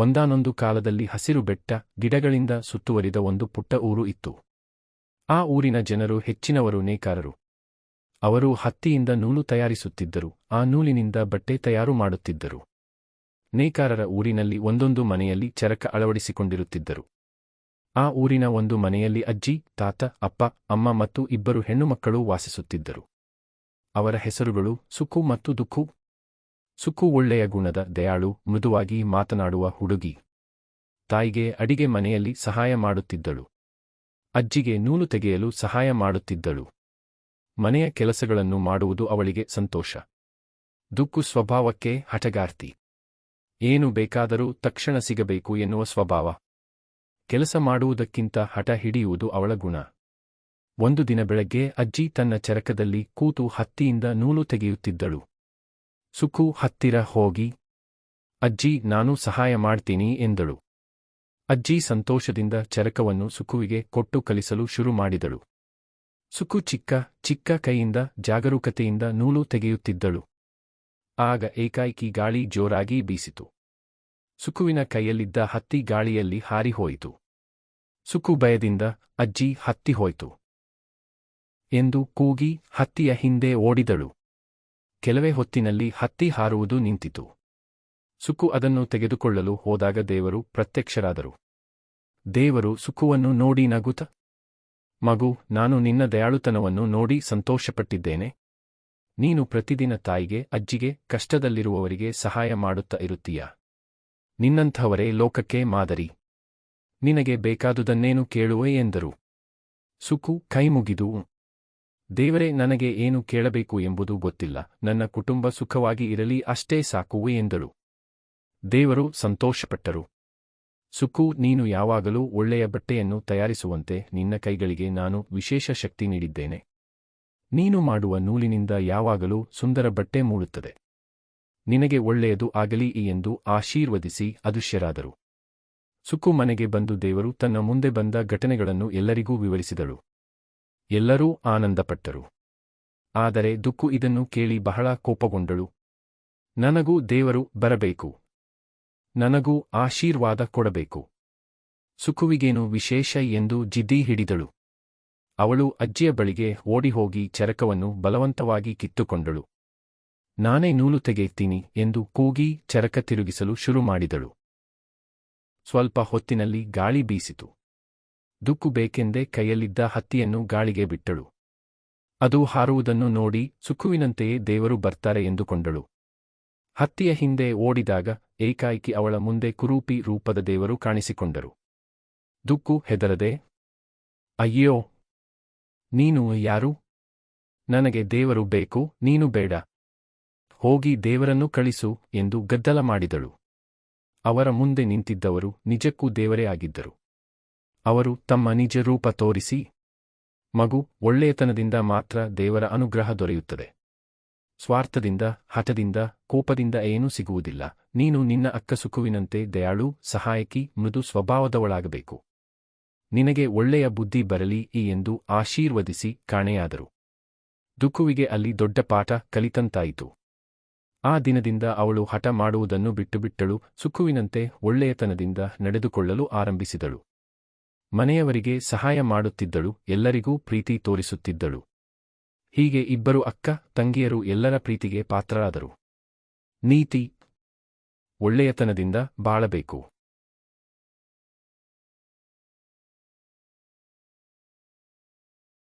ಒಂದಾನೊಂದು ಕಾಲದಲ್ಲಿ ಹಸಿರು ಬೆಟ್ಟ, ಗಿಡಗಳಿಂದ ಸುತ್ತುವರಿದ ಒಂದು ಪುಟ್ಟ ಊರು ಇತ್ತು. ಆ ಊರಿನ ಜನರು ಹೆಚ್ಚಿನವರು ನೇಕಾರರು. ಅವರು ಹತ್ತಿಯಿಂದ ನೂಲು ತಯಾರಿಸುತ್ತಿದ್ದರು, ಆ ನೂಲಿನಿಂದ ಬಟ್ಟೆ ತಯಾರು ಮಾಡುತ್ತಿದ್ದರು. ನೇಕಾರರ ಊರಿನಲ್ಲಿ ಒಂದೊಂದು ಮನೆಯಲ್ಲಿ ಚರಕ ಅಳವಡಿಸಿಕೊಂಡಿರುತ್ತಿದ್ದರು. ಆ ಊರಿನ ಒಂದು ಮನೆಯಲ್ಲಿ ಅಜ್ಜಿ, ತಾತ, ಅಪ್ಪ, ಅಮ್ಮ ಮತ್ತು ಇಬ್ಬರು ಹೆಣ್ಣುಮಕ್ಕಳು ವಾಸಿಸುತ್ತಿದ್ದರು. ಅವರ ಹೆಸರುಗಳು ಸುಖು ಮತ್ತು ದುಃಖು ಸುಕು ಒಳ್ಳೆಯ ಗುಣದ ದಯಾಳು, ಮೃದುವಾಗಿ ಮಾತನಾಡುವ ಹುಡುಗಿ. ತಾಯಿಗೆ ಅಡಿಗೆ ಮನೆಯಲ್ಲಿ ಸಹಾಯ ಮಾಡುತ್ತಿದ್ದಳು. ಅಜ್ಜಿಗೆ ನೂಲು ತೆಗೆಯಲು ಸಹಾಯ ಮಾಡುತ್ತಿದ್ದಳು. ಮನೆಯ ಕೆಲಸಗಳನ್ನು ಮಾಡುವುದು ಅವಳಿಗೆ ಸಂತೋಷ. ದುಕ್ಕು ಸ್ವಭಾವಕ್ಕೆ ಹಠಗಾರ್ತಿ. ಏನು ಬೇಕಾದರೂ ತಕ್ಷಣ ಸಿಗಬೇಕು ಎನ್ನುವ ಸ್ವಭಾವ. ಕೆಲಸ ಮಾಡುವುದಕ್ಕಿಂತ ಹಠ ಹಿಡಿಯುವುದು ಅವಳ ಗುಣ. ಒಂದು ದಿನ ಬೆಳಗ್ಗೆ ಅಜ್ಜಿ ತನ್ನ ಚರಕದಲ್ಲಿ ಕೂತು ಹತ್ತಿಯಿಂದ ನೂಲು ತೆಗೆಯುತ್ತಿದ್ದಳು. ಸುಕು ಹತ್ತಿರ ಹೋಗಿ, ಅಜ್ಜಿ, ನಾನು ಸಹಾಯ ಮಾಡ್ತೀನಿ ಎಂದಳು. ಅಜ್ಜಿ ಸಂತೋಷದಿಂದ ಚರಕವನ್ನು ಸುಕುವಿಗೆ ಕೊಟ್ಟು ಕಲಿಸಲು ಶುರು ಮಾಡಿದಳು. ಸುಕು ಚಿಕ್ಕ ಚಿಕ್ಕ ಕೈಯಿಂದ ಜಾಗರೂಕತೆಯಿಂದ ನೂಲು ತೆಗೆಯುತ್ತಿದ್ದಳು. ಆಗ ಏಕಾಏಕಿ ಗಾಳಿ ಜೋರಾಗಿ ಬೀಸಿತು. ಸುಕುವಿನ ಕೈಯಲ್ಲಿದ್ದ ಹತ್ತಿ ಗಾಳಿಯಲ್ಲಿ ಹಾರಿಹೋಯಿತು. ಸುಕು ಭಯದಿಂದ, ಅಜ್ಜಿ, ಹತ್ತಿ ಹೋಯ್ತು ಎಂದು ಕೂಗಿ ಹತ್ತಿಯ ಹಿಂದೆ ಓಡಿದಳು. ಕೆಲವೇ ಹೊತ್ತಿನಲ್ಲಿ ಹತ್ತಿ ಹಾರುವುದು ನಿಂತಿತು. ಸುಕು ಅದನ್ನು ತೆಗೆದುಕೊಳ್ಳಲು ಹೋದಾಗ ದೇವರು ಪ್ರತ್ಯಕ್ಷರಾದರು. ದೇವರು ಸುಕುವನ್ನು ನೋಡಿ ನಗುತ ಮಗು, ನಾನು ನಿನ್ನ ದಯಾಳುತನವನ್ನು ನೋಡಿ ಸಂತೋಷಪಟ್ಟಿದ್ದೇನೆ. ನೀನು ಪ್ರತಿದಿನ ತಾಯಿಗೆ, ಅಜ್ಜಿಗೆ, ಕಷ್ಟದಲ್ಲಿರುವವರಿಗೆ ಸಹಾಯ ಮಾಡುತ್ತಾ ಇರುತ್ತೀಯ? ನಿನ್ನಂಥವರೇ ಲೋಕಕ್ಕೆ ಮಾದರಿ. ನಿನಗೆ ಬೇಕಾದುದನ್ನೇನು ಕೇಳುವೆ ಎಂದರು. ಸುಕು ಕೈಮುಗಿದು ದೇವರೇ, ನನಗೆ ಏನು ಕೇಳಬೇಕು ಎಂಬುದು ಗೊತ್ತಿಲ್ಲ. ನನ್ನ ಕುಟುಂಬ ಸುಖವಾಗಿ ಇರಲಿ, ಅಷ್ಟೇ ಸಾಕುವೆ ಎಂದಳು ದೇವರು ಸಂತೋಷಪಟ್ಟರು. ಸುಕು ನೀನು ಯಾವಾಗಲೂ ಒಳ್ಳೆಯ ಬಟ್ಟೆಯನ್ನು ತಯಾರಿಸುವಂತೆ ನಿನ್ನ ಕೈಗಳಿಗೆ ನಾನು ವಿಶೇಷ ಶಕ್ತಿ ನೀಡಿದ್ದೇನೆ. ನೀನು ಮಾಡುವ ನೂಲಿನಿಂದ ಯಾವಾಗಲೂ ಸುಂದರ ಬಟ್ಟೆ ಮೂಡುತ್ತದೆ. ನಿನಗೆ ಒಳ್ಳೆಯದು ಆಗಲಿ ಎಂದು ಆಶೀರ್ವದಿಸಿ ಅದೃಶ್ಯರಾದರು. ಸುಕು ಮನೆಗೆ ಬಂದು ದೇವರು ತನ್ನ ಮುಂದೆ ಬಂದ ಘಟನೆಗಳನ್ನು ಎಲ್ಲರಿಗೂ ವಿವರಿಸಿದಳು. ಎಲ್ಲರೂ ಆನಂದಪಟ್ಟರು. ಆದರೆ ದುಕ್ಕು ಇದನ್ನು ಕೇಳಿ ಬಹಳ ಕೋಪಗೊಂಡಳು. ನನಗೂ ದೇವರು ಬರಬೇಕು. ನನಗೂ ಆಶೀರ್ವಾದ ಕೊಡಬೇಕು. ಸುಕುವಿಗೇನು ವಿಶೇಷ ಎಂದು ಜಿದ್ದಿ ಹಿಡಿದಳು. ಅವಳು ಅಜ್ಜಿಯ ಬಳಿಗೆ ಓಡಿಹೋಗಿ ಚರಕವನ್ನು ಬಲವಂತವಾಗಿ ಕಿತ್ತುಕೊಂಡಳು. ನಾನೇ ನೂಲು ತೆಗೆಯುತ್ತೀನಿ ಎಂದು ಕೂಗಿ ಚರಕ ತಿರುಗಿಸಲು ಶುರು ಮಾಡಿದಳು ಸ್ವಲ್ಪ ಹೊತ್ತಿನಲ್ಲಿ ಗಾಳಿ ಬೀಸಿತು. ದುಕ್ಕು ಬೇಕೆಂದೇ ಕೈಯಲ್ಲಿದ್ದ ಹತ್ತಿಯನ್ನು ಗಾಳಿಗೆ ಬಿಟ್ಟಳು. ಅದು ಹಾರುವುದನ್ನು ನೋಡಿ ಸುಖುವಿನಂತೆಯೇ ದೇವರು ಬರ್ತಾರೆ ಎಂದುಕೊಂಡಳು. ಹತ್ತಿಯ ಹಿಂದೆ ಓಡಿದಾಗ ಏಕಾಏಕಿ ಅವಳ ಮುಂದೆ ಕುರೂಪಿ ರೂಪದ ದೇವರು ಕಾಣಿಸಿಕೊಂಡರು. ದುಕ್ಕು ಹೆದರದೆ, ಅಯ್ಯೋ, ನೀನು ಯಾರು? ನನಗೆ ದೇವರು ಬೇಕು, ನೀನು ಬೇಡ. ಹೋಗಿ ದೇವರನ್ನು ಕಳಿಸು ಎಂದು ಗದ್ದಲ ಮಾಡಿದಳು. ಅವರ ಮುಂದೆ ನಿಂತಿದ್ದವರು ನಿಜಕ್ಕೂ ದೇವರೇ ಆಗಿದ್ದರು. ಅವರು ತಮ್ಮ ನಿಜ ರೂಪ ತೋರಿಸಿ, ಮಗು ಒಳ್ಳೆಯತನದಿಂದ ಮಾತ್ರ ದೇವರ ಅನುಗ್ರಹ ದೊರೆಯುತ್ತದೆ. ಸ್ವಾರ್ಥದಿಂದ, ಹಠದಿಂದ, ಕೋಪದಿಂದ ಏನೂ ಸಿಗುವುದಿಲ್ಲ. ನೀನು ನಿನ್ನ ಅಕ್ಕಸುಕುವಿನಂತೆ ದಯಾಳು, ಸಹಾಯಕಿ, ಮೃದು ಸ್ವಭಾವದವಳಾಗಬೇಕು. ನಿನಗೆ ಒಳ್ಳೆಯ ಬುದ್ಧಿ ಬರಲಿ ಈ ಎಂದು ಆಶೀರ್ವದಿಸಿ ಕಾಣೆಯಾದರು. ದುಃಖುವಿಗೆ ಅಲ್ಲಿ ದೊಡ್ಡ ಪಾಠ ಕಲಿತಂತಾಯಿತು. ಆ ದಿನದಿಂದ ಅವಳು ಹಠ ಮಾಡುವುದನ್ನು ಬಿಟ್ಟುಬಿಟ್ಟಳು ಸುಖುವಿನಂತೆ ಒಳ್ಳೆಯತನದಿಂದ ನಡೆದುಕೊಳ್ಳಲು ಆರಂಭಿಸಿದಳು. ಮನೆಯವರಿಗೆ ಸಹಾಯ ಮಾಡುತ್ತಿದ್ದಳು, ಎಲ್ಲರಿಗೂ ಪ್ರೀತಿ ತೋರಿಸುತ್ತಿದ್ದಳು. ಹೀಗೆ ಇಬ್ಬರು ಅಕ್ಕ, ತಂಗಿಯರು ಎಲ್ಲರ ಪ್ರೀತಿಗೆ ಪಾತ್ರರಾದರು. ನೀತಿ ಒಳ್ಳೆಯತನದಿಂದ ಬಾಳಬೇಕು.